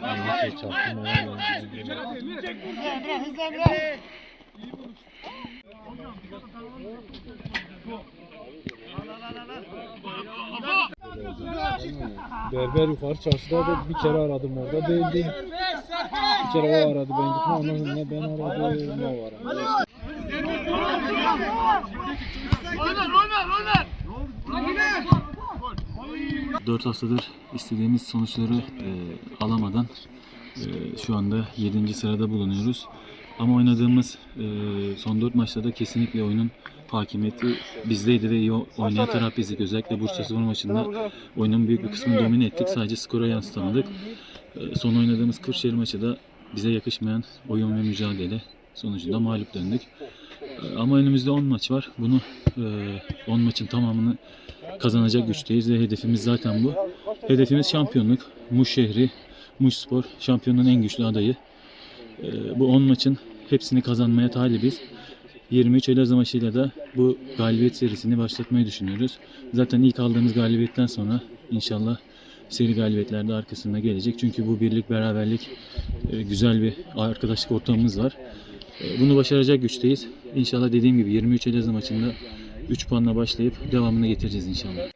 Şey çarptım. Hızlı hızlı hızlı. Berber yukarı çarşıda da bir kere aradım orada değildi. Bir kere o aradı ben gitme ondan ne ben aradım ne o aradı. Dört haftadır istediğimiz sonuçları e, alamadan e, şu anda 7. sırada bulunuyoruz. Ama oynadığımız e, son 4 maçta da kesinlikle oyunun hakimiyeti bizdeydi ve iyi oynayan taraf bizdik. Özellikle Bursa Spor maçında oyunun büyük bir kısmını domine ettik. Sadece skora yansıtamadık. E, son oynadığımız Kırşehir maçı da bize yakışmayan oyun ve mücadele sonucunda mağlup döndük. E, ama önümüzde 10 maç var. Bunu e, 10 maçın tamamını kazanacak güçteyiz ve hedefimiz zaten bu. Hedefimiz şampiyonluk. Muş şehri, Muş Spor şampiyonun en güçlü adayı. Ee, bu 10 maçın hepsini kazanmaya talibiz. 23 Elazığ maçıyla da bu galibiyet serisini başlatmayı düşünüyoruz. Zaten ilk aldığımız galibiyetten sonra inşallah seri galibiyetler de arkasında gelecek. Çünkü bu birlik, beraberlik, e, güzel bir arkadaşlık ortamımız var. E, Bunu başaracak güçteyiz. İnşallah dediğim gibi 23 Elazığ maçında 3 puanla başlayıp devamını getireceğiz inşallah.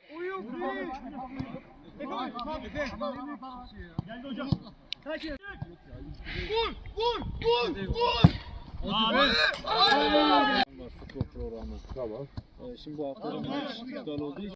Futbol programı. Tamam. Şimdi bu hafta maç iptal olduğu için